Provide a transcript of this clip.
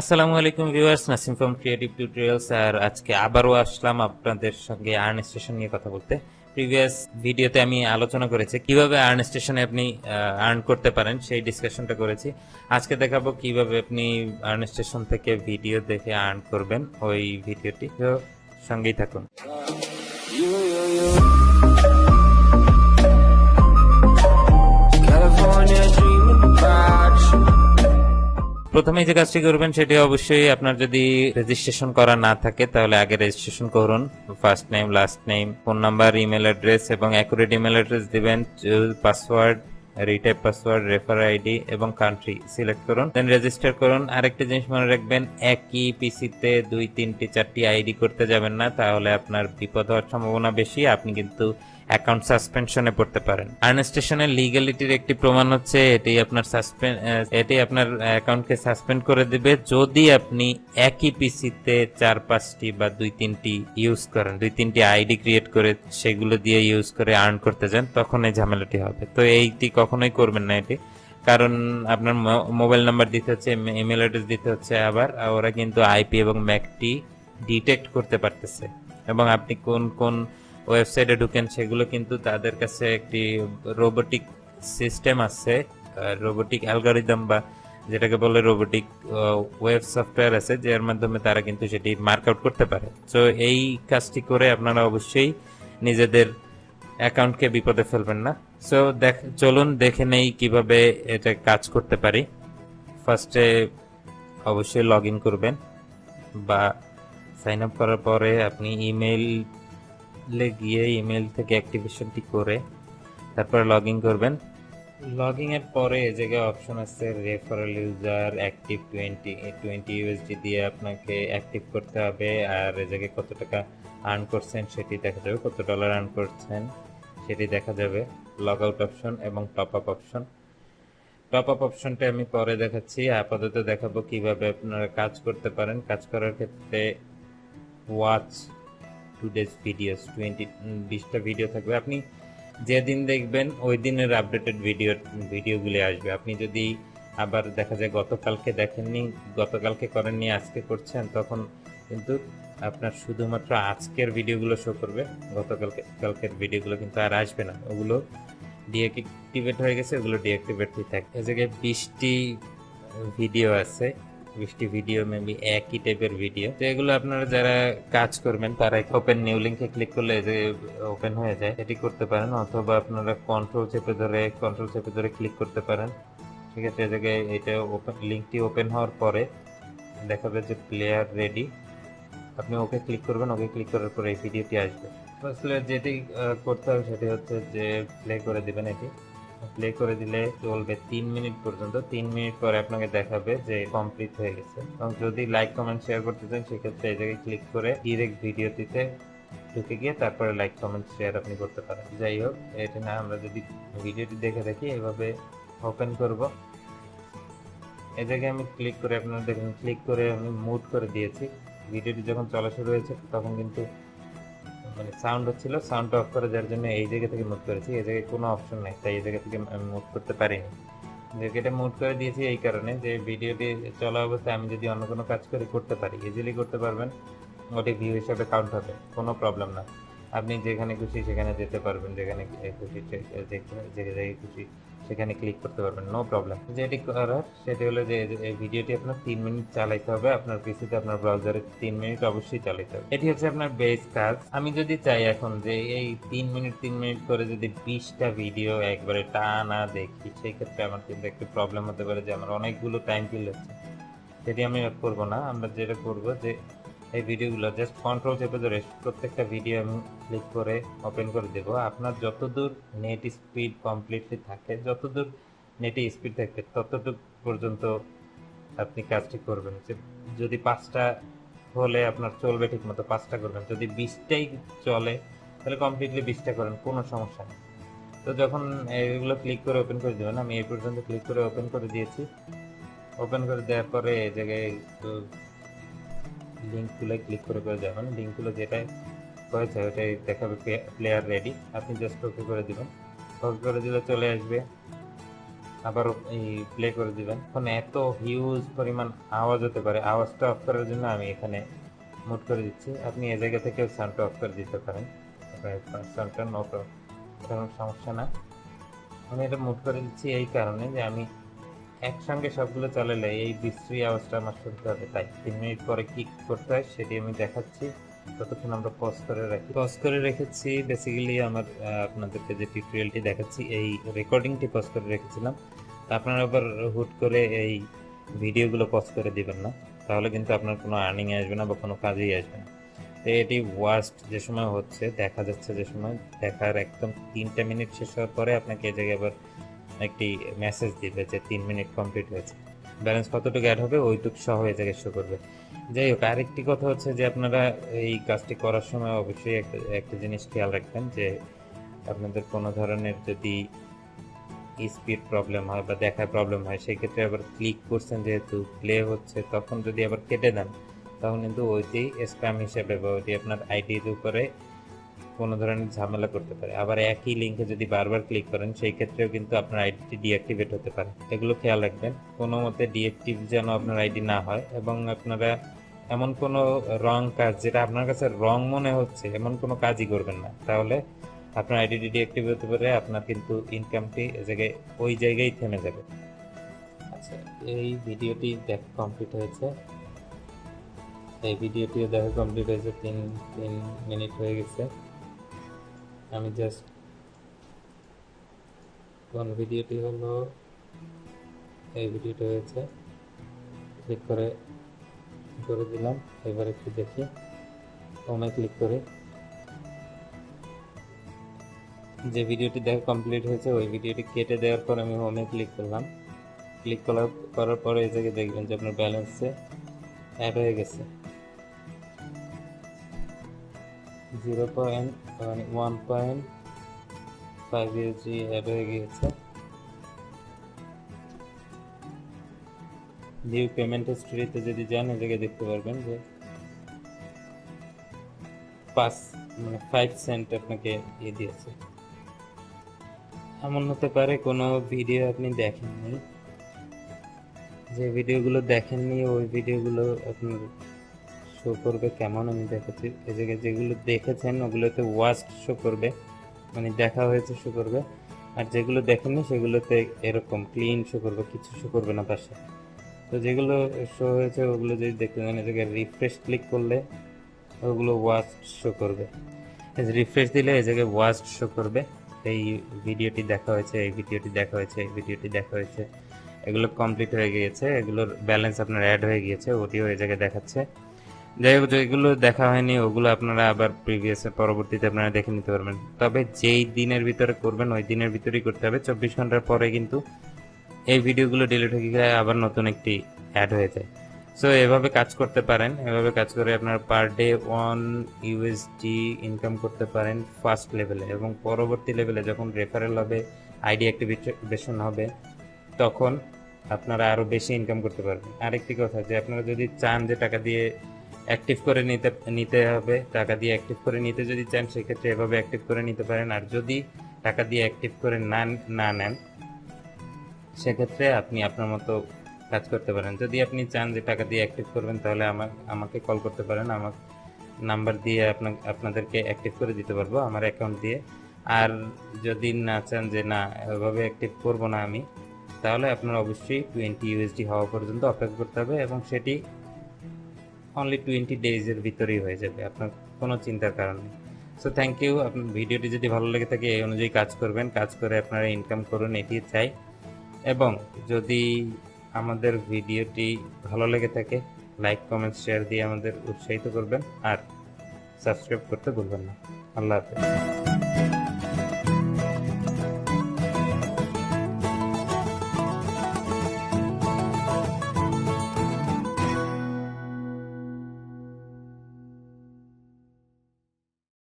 আসসালামু আলাইকুম viewers, Nasim from creative tutorials, আর আজকে আবারও আসলাম আপনাদের সঙ্গে আর্ন স্টেশন নিয়ে কথা বলতে। প্রিভিয়াস ভিডিওতে আমি আলোচনা করেছি কীভাবে আর্ন স্টেশনে আপনি আর্ন করতে পারেন, সেই ডিসকাশনটা করেছি। আজকে দেখাবো কীভাবে আপনি আর্ন স্টেশন থেকে ভিডিও দেখে আর্ন করবেন ওই ভিডিওটি সঙ্গেই থাকুন। প্রথমে যে কাজটি করবেন সেটি অবশ্যই আপনার যদি রেজিস্ট্রেশন করা না থাকে, তাহলে আগে রেজিস্ট্রেশন করুন। First name last name phone number email address এবং অ্যাকুরেট ইমেল অ্যাড্রেস দিবেন password retype password refer ID এবং কান্ট্রি সিলেক্ট করুন। দেন রেজিস্টার করুন। আরেকটা জিনিস মনে রাখবেন, একই পিসিতে দুই, তিনটি, চারটি আইডি করতে যাবেন না, তাহলে আপনার বিপদ হওয়ার সম্ভাবনা বেশি। আপনি কিন্তু অ্যাকাউন্ট সাসপেনশনে পড়তে পারেন। আর্নেস্টেশনের লিগ্যালিটির একটি প্রমাণ হচ্ছে, এটি আপনার সাসপেন্ড এটি আপনার অ্যাকাউন্টকে সাসপেন্ড করে দেবে যদি আপনি একই পিসিতে চার, পাঁচটি বা দুই, তিনটি ইউজ করেন, দুই, তিনটি আইডি ক্রিয়েট করে সেগুলো দিয়ে ইউজ করে আর্ন করতে যান, তখন এই ঝামেলাটি হবে। তো এইটি কখনোই করবেন না এটি। কারণ আপনার মোবাইল নাম্বার দিতে হচ্ছে ইমেল অ্যাড্রেস দিতে হচ্ছে আবার ওরা কিন্তু আইপি এবং ম্যাকটি ডিটেক্ট করতে পারতেছে। এবং আপনি কোন কোন ওয়েবসাইটে ঢুকেন, সেগুলো কিন্তু তাদের কাছে একটি রোবোটিক সিস্টেম আছে। রোবোটিক অ্যালগোরিদম বা যেটাকে বলে রোবোটিক ওয়েব সফটওয়্যার আছে, যার মাধ্যমে তারা কিন্তু সেটি মার্ক আউট করতে পারে। তো এই কাজটি করে আপনারা অবশ্যই নিজেদের অ্যাকাউন্টকে বিপদে ফেলবেন না। সো দেখ, চলুন দেখে নেই কীভাবে এটা কাজ করতে পারি। ফার্স্টে অবশ্যই লগ ইন করবেন বা সাইন আপ করার পরে আপনি ইমেইলে গিয়ে ইমেল থেকে অ্যাক্টিভেশনটি করে তারপরে লগ ইন করবেন। লগ ইন এর পরে এই জায়গায় অপশন আছে referral user active twenty twenty USD দিয়ে আপনাকে অ্যাক্টিভ করতে হবে। আর এই জায়গায় কত টাকা আর্ন করছেন সেটি দেখা যাবে। কত ডলার আর্ন করছেন সেটি দেখা যাবে। লগ আউট অপশন এবং top up option top up অপশনটা আমি পরে দেখাচ্ছি। আপাতত দেখাবো কীভাবে আপনারা কাজ করতে পারেন। কাজ করার ক্ষেত্রে watch today's videos twenty বিশটা ভিডিও থাকবে। আপনি যেদিন দেখবেন ওই দিনের আপডেটেড ভিডিও ভিডিওগুলি আসবে। আপনি যদি আবার দেখা যায় গতকালকে দেখেননি, গতকালকে করেননি, আজকে করছেন, তখন কিন্তু আপনার শুধুমাত্র আজকের ভিডিওগুলো শো করবে। গতকালকে, কালকের ভিডিওগুলো কিন্তু আর আসবে না। ওগুলো ডিঅ্যাক্টিভেট হয়ে গেছে, ওগুলো ডিঅ্যাক্টিভেট হয়ে থাকে। এ জায়গায় বিশটি ভিডিও আছে। বিশটি ভিডিও মেবি একই টাইপের ভিডিও তো এগুলো আপনারা যারা কাজ করবেন, তারা ওপেন নিউ লিঙ্কে ক্লিক করলে যে ওপেন হয়ে যায় এটি করতে পারেন। অথবা আপনারা কন্ট্রোল চেপে ধরে কন্ট্রোল চেপে ধরে ক্লিক করতে পারেন। ঠিক আছে, এই জায়গায় এটা ওপেন লিঙ্কটি ওপেন হওয়ার পরে দেখাবে যে প্লেয়ার রেডি আপনি ওকে ক্লিক করবেন, ওকে ক্লিক করার পরে এই ভিডিওটি আসবে। আসলে যেটি করতে হবে সেটি হচ্ছে যে প্লে করে দেবেন এটি। প্লে করে দিলে চলবে তিন মিনিট পর্যন্ত। তিন মিনিট পরে আপনাকে দেখাবে যে কমপ্লিট হয়ে গেছে। এবং যদি লাইক কমেন্ট শেয়ার করতে চান, সেক্ষেত্রে এই জায়গায় ক্লিক করে ডিরেক্ট ভিডিওটিতে ঢুকে গিয়ে তারপরে লাইক কমেন্ট শেয়ার আপনি করতে পারেন। যাই হোক, এটা না, আমরা যদি ভিডিওটি দেখে দেখি, এভাবে ওপেন করব। এই জায়গায় আমি ক্লিক করে আপনারা দেখুন ক্লিক করে আমি মুড করে দিয়েছি। ভিডিওটি যখন চলা শুরু হয়েছে, তখন কিন্তু মানে সাউন্ড হচ্ছিল সাউন্ড অফ করে যার জন্য এই জায়গা থেকে মুভ করেছি। এই জায়গায় কোনো অপশন নেই, তাই এই জায়গা থেকে আমি মুভ করতে পারিনি। জায়গাটা মুভ করে দিয়েছি এই কারণে যে ভিডিওটি চলা অবস্থায় আমি যদি অন্য কোনো কাজ করে, করতে পারি। ইজিলি করতে পারবেন, ওটি ভিউ হিসাবে কাউন্ট হবে, কোনো প্রবলেম না। আপনি যেখানে খুশি সেখানে যেতে পারবেন, যেখানে খুশি যেখানে খুশি সেখানে ক্লিক করতে পারবেন নো প্রবলেম যেটি করার সেটি হলো যে এই ভিডিওটি আপনার তিন মিনিট চালাইতে হবে, আপনার পিসিতে, আপনার ব্রাউজারে তিন মিনিট অবশ্যই চালাইতে হবে। এটি হচ্ছে আপনার বেস কাজ। আমি যদি চাই এখন যে, এই তিন মিনিট তিন মিনিট করে যদি বিশটা ভিডিও একবারে টানা দেখি সেই ক্ষেত্রে আমার কিন্তু একটু প্রবলেম হতে পারে যে, আমার অনেকগুলো টাইম ফিল হচ্ছে। সেটি আমি করব না। আমরা যেটা করব যে এই ভিডিওগুলো জাস্ট কন্ট্রোল চেপে ধরে প্রত্যেকটা ভিডিও আমি ক্লিক করে ওপেন করে দেব। আপনার যতদূর নেট স্পিড কমপ্লিটলি থাকে, যতদূর নেটে স্পিড থাকে, ততটুকু পর্যন্ত আপনি কাজটি করবেন। যদি পাঁচটা হলে আপনার চলবে ঠিক মতো পাঁচটা করবেন। যদি বিশটাই চলে, তাহলে কমপ্লিটলি বিশটা করেন, কোনো সমস্যা নেই। তো যখন এগুলো ক্লিক করে ওপেন করে দেবেন, আমি এই পর্যন্ত ক্লিক করে ওপেন করে দিয়েছি। ওপেন করে দেওয়ার পরে এই জায়গায় লিঙ্কগুলো ক্লিক করে করে যাবেন লিঙ্কগুলো যেটা হয়েছে, ওটাই দেখাবে প্লেয়ার রেডি আপনি জাস্ট ওকে করে দিবেন। ওকে করে দিলে চলে আসবে। আবার এই প্লে করে দিবেন। এখন এত হিউজ পরিমাণ আওয়াজ হতে পারে। আওয়াজটা অফ করার জন্য আমি এখানে মুট করে দিচ্ছি। আপনি এ জায়গা থেকেও সাউন্ডটা অফ করে দিতে পারেন। সাউন্ডটা নো কোনো সমস্যা না। আমি এটা মুট করে দিচ্ছি এই কারণে যে আমি একসঙ্গে সবগুলো চালালে এই বিশ্রী আওয়াজটা আমার শুনতে হবে। তাই তিন মিনিট পরে কি করতে হয় সেটি আমি দেখাচ্ছি। ততক্ষণ আমরা পজ করে রাখি। পজ করে রেখেছি। বেসিক্যালি আমার আপনাদেরকে যে টিউটোরিয়ালটি দেখাচ্ছি, এই রেকর্ডিংটি পজ করে রেখেছিলাম। তা আপনারা আবার হুট করে এই ভিডিওগুলো পজ করে দিবেন না। তাহলে কিন্তু আপনার কোনো আর্নিং আসবে না বা কোনো কাজেই আসবে না। তো এটি ওয়াস্ট যে সময় হচ্ছে, দেখা যাচ্ছে যে সময়, দেখার একদম তিনটা মিনিট শেষ হওয়ার পরে আপনাকে এই জায়গায় আবার একটি মেসেজ দিবে যে তিন মিনিট কমপ্লিট হয়েছে। ব্যালেন্স কতটুকু অ্যাড হবে ওইটুকু সহ এই জায়গায় শো করবে। যাই হোক, আরেকটি কথা হচ্ছে যে আপনারা এই কাজটি করার সময় অবশ্যই একটা একটা জিনিস খেয়াল রাখবেন যে আপনাদের কোনো ধরনের যদি স্পিড প্রবলেম হয় বা দেখায় প্রবলেম হয়, সেই ক্ষেত্রে আবার ক্লিক করছেন যেহেতু প্লে হচ্ছে, তখন যদি আবার কেটে দেন, তখন কিন্তু ওইটি স্প্যাম হিসেবে বা ওইটি আপনার আইডির উপরে কোনো ধরনের ঝামেলা করতে পারে। আবার একই লিঙ্কে যদি বারবার ক্লিক করেন, সেই ক্ষেত্রেও কিন্তু আপনার আইডিটি ডিঅ্যাক্টিভেট হতে পারে। এগুলো খেয়াল রাখবেন। কোনো মতে ডিঅ্যাক্টিভ যেন আপনার আইডি না হয় এবং আপনারা এমন কোনো রং কাজ, যেটা আপনার কাছে রং মনে হচ্ছে, এমন কোনো কাজই করবেন না। তাহলে আপনার আইডিটি ডিঅ্যাক্টিভ হতে পারে, আপনার কিন্তু ইনকামটি জায়গায়, ওই জায়গায় থেমে যাবে। আচ্ছা এই ভিডিওটি দেখ কমপ্লিট হয়েছে। এই ভিডিওটিও দেখা কমপ্লিট হয়েছে, তিন তিন মিনিট হয়ে গেছে। আমি জাস্ট কোন ভিডিওটি হলো, এই ভিডিওটা হয়েছে। ক্লিক করে করে দিলাম, এবার একটু দেখি। হোমে ক্লিক করে। যে ভিডিওটি দেখা কমপ্লিট হয়েছে, ওই ভিডিওটি কেটে দেওয়ার পর আমি হোমে ক্লিক করলাম। ক্লিক করার করার পরে এই জায়গায় দেখবেন যে আপনার ব্যালেন্সে অ্যাড হয়ে গেছে। Zero point one point five Yuji হয়ে গিয়েছে। ভিউ পেমেন্ট হিস্ট্রিতে যদি যান জায়গায় দেখতে পারবেন যে পাঁচ মানে ফাইভ সেন্ট আপনাকে ইয়ে দিয়েছে। এমন হতে পারে কোনো ভিডিও আপনি দেখেননি। যে ভিডিওগুলো দেখেননি, ওই ভিডিওগুলো আপনার শো করবে, কেমন আমি দেখাচ্ছি। এই জায়গায় যেগুলো দেখেছেন, ওগুলোতে ওয়াস্ট শো করবে মানে দেখা হয়েছে শো করবে। আর যেগুলো দেখেননি, সেগুলোতে এরকম ক্লিন শো করবে, কিছু শো করবে না পাশে তো যেগুলো শো হয়েছে, ওগুলো যদি দেখতে চান এই জায়গায় রিফ্রেশ ক্লিক করলে ওগুলো ওয়াস্ট শো করবে। রিফ্রেশ দিলে এই জায়গায় ওয়াস্ট শো করবে। এই ভিডিওটি দেখা হয়েছে, এই ভিডিওটি দেখা হয়েছে, এই ভিডিওটি দেখা হয়েছে। এগুলো কমপ্লিট হয়ে গিয়েছে, এগুলোর ব্যালেন্স আপনার অ্যাড হয়ে গিয়েছে ওটিও এই জায়গায় দেখাচ্ছে। যাই হোক, যেগুলো দেখা হয়নি, ওগুলো আপনারা আবার প্রিভিয়াস পরবর্তীতে আপনারা দেখে নিতে পারবেন। তবে যেই দিনের ভিতরে করবেন, ওই দিনের ভিতরেই করতে হবে। চব্বিশ ঘণ্টার পরে কিন্তু এই ভিডিওগুলো ডিলিট হয়ে গিয়ে আবার নতুন একটি অ্যাড হয়ে যায়। সো এভাবে কাজ করতে পারেন। এভাবে কাজ করে আপনারা per day one USD income করতে পারেন ফার্স্ট লেভেলে এবং পরবর্তী লেভেলে যখন রেফারেল হবে আইডি অ্যাক্টিভেশন হবে, তখন আপনারা আরও বেশি ইনকাম করতে পারবেন। আরেকটি কথা যে, আপনারা যদি চান যে টাকা দিয়ে অ্যাক্টিভ করে নিতে নিতে হবে, টাকা দিয়ে অ্যাক্টিভ করে নিতে যদি চান, সেক্ষেত্রে এভাবে অ্যাক্টিভ করে নিতে পারেন। আর যদি টাকা দিয়ে অ্যাক্টিভ করে না না নেন, সেক্ষেত্রে আপনি আপনার মতো কাজ করতে পারেন। যদি আপনি চান যে টাকা দিয়ে অ্যাক্টিভ করবেন, তাহলে আমার আমাকে কল করতে পারেন। আমার নাম্বার দিয়ে আপনার আপনাদেরকে অ্যাক্টিভ করে দিতে পারব আমার অ্যাকাউন্ট দিয়ে। আর যদি না চান যে না, এভাবে অ্যাক্টিভ করব না আমি, তাহলে আপনার অবশ্যই টোয়েন্টি ইউএসডি হওয়া পর্যন্ত অপেক্ষা করতে হবে এবং সেটি অনলি টোয়েন্টি ডেজের ভিতরেই হয়ে যাবে, আপনার কোনো চিন্তার কারণ নেই। সো থ্যাংক ইউ আপনার ভিডিওটি যদি ভালো লেগে থাকে, এই অনুযায়ী কাজ করবেন, কাজ করে আপনারা ইনকাম করুন এটি চাই। এবং যদি আমাদের ভিডিওটি ভালো লেগে থাকে লাইক কমেন্ট শেয়ার দিয়ে আমাদের উৎসাহিত করবেন, আর সাবস্ক্রাইব করতে ভুলবেন না। আল্লাহ হাফেজ।